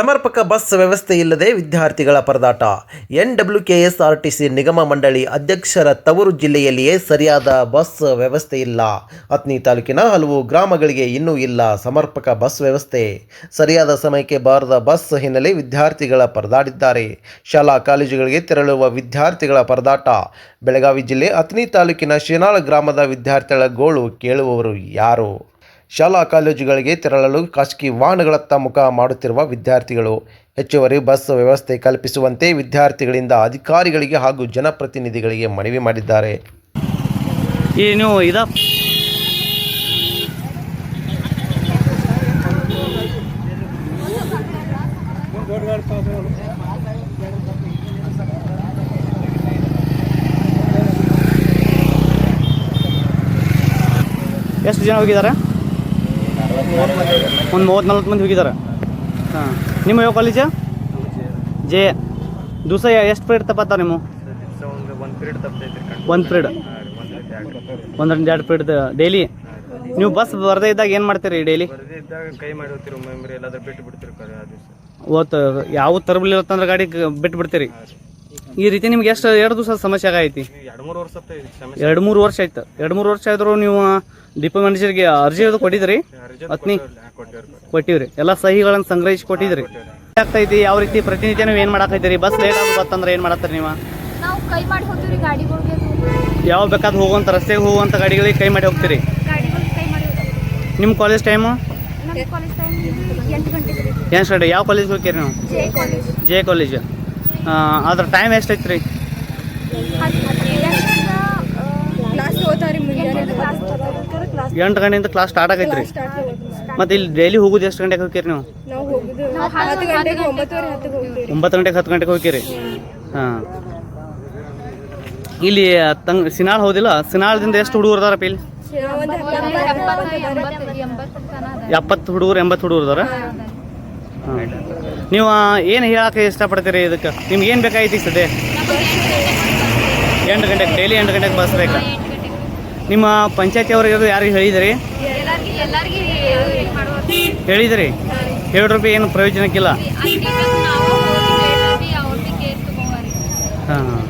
ಸಮರ್ಪಕ ಬಸ್ ವ್ಯವಸ್ಥೆ ಇಲ್ಲದೆ ವಿದ್ಯಾರ್ಥಿಗಳ ಪರದಾಟ. N W K S R T C ನಿಗಮ ಮಂಡಳಿ ಅಧ್ಯಕ್ಷರ ತವರು ಜಿಲ್ಲೆಯಲ್ಲಿಯೇ ಸರಿಯಾದ ಬಸ್ ವ್ಯವಸ್ಥೆ ಇಲ್ಲ ಅತ್ನಿ ತಾಲೂಕಿನ ಹಲವು ಗ್ರಾಮಗಳಿಗೆ ಇನ್ನೂ ಇಲ್ಲ ಸಮರ್ಪಕ ಬಸ್ ವ್ಯವಸ್ಥೆ. ಸರಿಯಾದ ಸಮಯಕ್ಕೆ ಬಾರದ ಬಸ್ ಹಿನ್ನೆಲೆ ವಿದ್ಯಾರ್ಥಿಗಳ ಪರದಾಡಿದ್ದಾರೆ. ಶಾಲಾ ಕಾಲೇಜುಗಳಿಗೆ ತೆರಳುವ ವಿದ್ಯಾರ್ಥಿಗಳ ಪರದಾಟ. ಬೆಳಗಾವಿ ಜಿಲ್ಲೆ ಅತ್ನಿ ತಾಲೂಕಿನ ಶಿನಾಳ ಗ್ರಾಮದ ವಿದ್ಯಾರ್ಥಿಗಳ ಗೋಳು ಕೇಳುವವರು ಯಾರು? ಶಾಲಾ ಕಾಲೇಜುಗಳಿಗೆ ತೆರಳಲು ಖಾಸಗಿ ವಾಹನಗಳತ್ತ ಮುಖ ಮಾಡುತ್ತಿರುವ ವಿದ್ಯಾರ್ಥಿಗಳು. ಹೆಚ್ಚುವರಿ ಬಸ್ ವ್ಯವಸ್ಥೆ ಕಲ್ಪಿಸುವಂತೆ ವಿದ್ಯಾರ್ಥಿಗಳಿಂದ ಅಧಿಕಾರಿಗಳಿಗೆ ಹಾಗೂ ಜನಪ್ರತಿನಿಧಿಗಳಿಗೆ ಮನವಿ ಮಾಡಿದ್ದಾರೆ. ಇದ? ಎಷ್ಟು ಜನ ಹೋಗಿದ್ದಾರೆ? ಒಂದು ಮೂವತ್ತು ನಲ್ವತ್ತು ಮಂದಿ ಹೋಗಿದ್ದಾರೆ. ಹಾಂ. ನಿಮ್ಮ ಯಾವ ಕಾಲೇಜ ಜೆ. ದಿವಸ ಎಷ್ಟು ಪೀರಿಯಡ್ ತಪ್ಪತ್ತ ನಿಮ್ಮ? ಒಂದು ಪೀರಿಯಡ್ ಪೀರಿಯಡ್ ಒಂದರಿಂದ ಎರಡು ಪೀರಿಯಡ್ ಡೈಲಿ ನೀವು ಬಸ್ ಬರದೇ ಇದ್ದಾಗ ಏನು ಮಾಡ್ತೀರಿ ಡೈಲಿ ಕೈ ಮಾಡಿ ಹೋಗ್ತಿರಿ ಮೆಮ್ರಿ ಎಲ್ಲಾದ್ರೂ ಬಿಟ್ಟು ಬಿಡ್ತೀರಿ ಓತ್ ಯಾವ ಅಂತಂದ್ರೆ ಗಾಡಿ ಬಿಟ್ಟು ಬಿಡ್ತೀರಿ. ಈ ರೀತಿ ನಿಮ್ಗೆ ಎಷ್ಟು ಎರಡು ದಿವಸ ಸಮಸ್ಯೆ ಆಗೈತಿ? ಎರಡು ಮೂರು ವರ್ಷ ಸಮಸ್ಯೆ. ಎರಡು ಮೂರು ವರ್ಷ ಆಯ್ತು. ಎರಡು ಮೂರು ವರ್ಷ ಆದ್ರೂ ನೀವು ಡಿಪೋ ಮ್ಯಾನೇಜರ್ಗೆ ಅರ್ಜಿ ಅದು ಕೊಟ್ಟಿದ್ರಿ? ಅತ್ನಿ ಕೊಟ್ಟಿವ್ರಿ ಎಲ್ಲ ಸಹಿಗಳನ್ನು ಸಂಗ್ರಹಿಸಿ ಕೊಟ್ಟಿದ್ರಿ. ಆಗ್ತೈತಿ ಯಾವ ರೀತಿ ಪ್ರತಿನಿತ್ಯ ನೀವು ಏನು ಮಾಡಾಕೈತಿರಿ? ಬಸ್ ಲೇಟ್ ಆಗಿ ಬತ್ತಂದ್ರೆ ಏನು ಮಾಡತ್ತೀರಿ ನೀವು? ನಾವು ಕೈ ಮಾಡಿ ಹೋಗ್ತೀವಿ ಗಾಡಿಗಳಿಗೆ. ಯಾವ ಬೇಕಾದ ಹೋಗುವಂಥ ರಸ್ತೆಗೆ ಹೋಗುವಂಥ ಗಾಡಿಗಳಿಗೆ ಕೈ ಮಾಡಿ ಹೋಗ್ತೀರಿ? ಗಾಡಿಗಳಿಗೆ ಕೈ ಮಾಡಿ ನಿಮ್ಮ ಕಾಲೇಜ್ ಟೈಮು ಎಷ್ಟು ಕಾಲೇಜ್ ಟೈಮ್ ಎಂಟು ಗಂಟೆಗೆ ಏನು ಯಾವ ಕಾಲೇಜ್ ಹೋಗ್ತೀರಿ ನೀವು? ಜೆ ಕಾಲೇಜ್ ಜೆ ಕಾಲೇಜ್ ಅದ್ರ ಟೈಮ್ ಎಷ್ಟೈತ್ರಿ ರೀ ಎಂಟು ಗಂಟೆಯಿಂದ ಕ್ಲಾಸ್ ಸ್ಟಾರ್ಟ್ ಆಗೈತೆ ರೀ ಮತ್ತು ಇಲ್ಲಿ ಡೈಲಿ ಹೋಗುದು ಎಷ್ಟು ಗಂಟೆಗೆ ಹೋಗ್ತೀರಿ ನೀವು? ಒಂಬತ್ತು ಗಂಟೆಗೆ ಹತ್ತು ಗಂಟೆಗೆ ಹೋಗ್ತೀರಿ? ಹಾಂ. ಇಲ್ಲಿ ತಂಗ ಸಿನಾಳ್ ಹೋದಿಲ್ಲ? ಸಿನಾಳದಿಂದ ಎಷ್ಟು ಹುಡುಗರು ಅದಾರಪ್ಪ ಇಲ್ಲಿ? ಎಪ್ಪತ್ತು ಹುಡುಗರು ಎಂಬತ್ತು ಹುಡುಗರು ಅದಾರ? ನೀವು ಏನು ಹೇಳಕ್ಕೆ ಇಷ್ಟಪಡ್ತೀರಿ ಇದಕ್ಕೆ? ನಿಮ್ಗೆ ಏನು ಬೇಕಾಗಿತ್ತು ಸದೇ ಸದ್ಯ? ಎಂಟು ಗಂಟೆಗೆ ಡೈಲಿ ಎಂಟು ಗಂಟೆಗೆ ಬಸ್ ಬೇಕಾ? ನಿಮ್ಮ ಪಂಚಾಯತಿ ಅವ್ರಿಗೆ ಯಾರಿಗೆ ಹೇಳಿದಿರಿ? ಹೇಳಿದಿರಿ? ಏಳು ರೂಪಾಯಿ ಏನು ಪ್ರಯೋಜನಕ್ಕಿಲ್ಲ? ಹಾಂ ಹಾಂ.